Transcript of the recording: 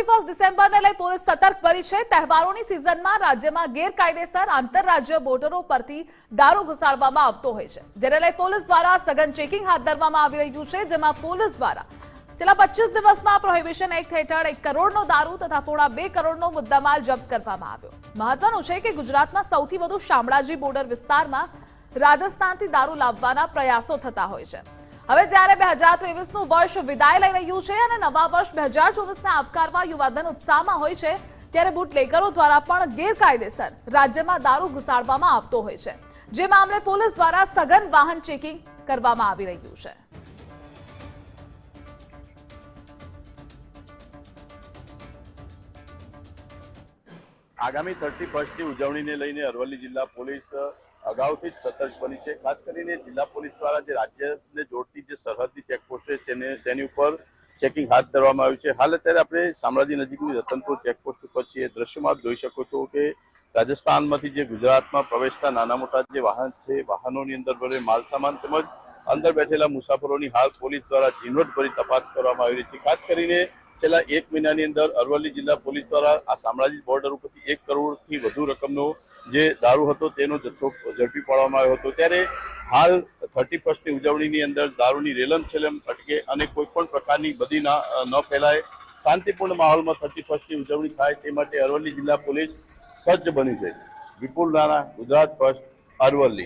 Thirty first ડિસેમ્બરને લઈ police સતર્ક બની છે. તહેવારોની સિઝનમાં રાજ્યમાં ગેરકાયદેસર આંતરરાજ્ય બોર્ડરો પરથી દારૂ ઘુસાડવામાં આવતો હોય છે. જેને લઈ પોલીસ દ્વારા સઘન ચેકિંગ હાથ ધરવામાં આવી રહ્યું છે, જેમાં પોલીસ દ્વારા છેલ્લા પચીસ દિવસમાં પ્રોહિબિશન એક્ટ હેઠળ એક કરોડનો દારૂ તથા પોણા બે કરોડનો મુદ્દામાલ જપ્ત કરવામાં આવ્યો. મહત્વનું છે કે ગુજરાતમાં સૌથી વધુ શામળાજી બોર્ડર વિસ્તારમાં રાજસ્થાનથી દારૂ લાવવાના પ્રયાસો થતા હોય છે. હવે જ્યારે બે હજાર ત્રેવીસનું વર્ષ વિદાય લઈ રહ્યું છે અને નવા વર્ષ બે હજાર ચોવીસને આવકારવા યુવાધન ઉત્સાહમાં હોય છે, ત્યારે બુટલેગરો દ્વારા પણ ગેરકાયદેસર રાજ્યમાં દારૂ ઘુસાડવામાં આવતો હોય છે. જે મામલે પોલીસ દ્વારા સઘન વાહન ચેકિંગ કરવામાં આવી રહ્યું છે. આગામી થર્ટી ફર્સ્ટની ઉજવણીને લઈને અરવલ્લી જિલ્લા પોલીસ અગાઉથી જ સતર્ક બની છે. ખાસ કરીને જિલ્લા પોલીસ દ્વારા જે રાજ્યને જોડતી જે સરહદની ચેકપોસ્ટ છે તેને તેની ઉપર ચેકિંગ હાથ ધરવામાં આવ્યું છે. હાલ અત્યારે આપણે શામળાજી નજીકની રતનપુર ચેકપોસ્ટ ઉપર છીએ. દ્રશ્યમાં આપ જોઈ શકો છો કે રાજસ્થાનમાંથી જે ગુજરાતમાં પ્રવેશતા નાના મોટા જે વાહન છે, વાહનોની અંદર ભરે માલ સામાન તેમજ અંદર બેઠેલા મુસાફરોની હાલ પોલીસ દ્વારા ઝીણવટભરી તપાસ કરવામાં આવી રહી છે. ખાસ કરીને છેલ્લા એક મહિનાની અંદર અરવલ્લી જિલ્લા પોલીસ દ્વારા આ શામળાજી બોર્ડર ઉપરથી એક કરોડથી વધુ રકમનો જે દારૂ હતો તેનો જથ્થો ઝડપી પાડવામાં આવ્યો હતો. ત્યારે હાલ થર્ટી ફર્સ્ટની ઉજવણીની અંદર દારૂની રેલમ છેલમ અટકે અને કોઈ પણ પ્રકારની બધી ના ફેલાય. શાંતિપૂર્ણ માહોલમાં થર્ટી ફર્સ્ટની ઉજવણી થાય તે માટે અરવલ્લી જિલ્લા પોલીસ સજ્જ બની છે. વિપુલ નાના ગુજરાત ફર્સ્ટ, અરવલ્લી.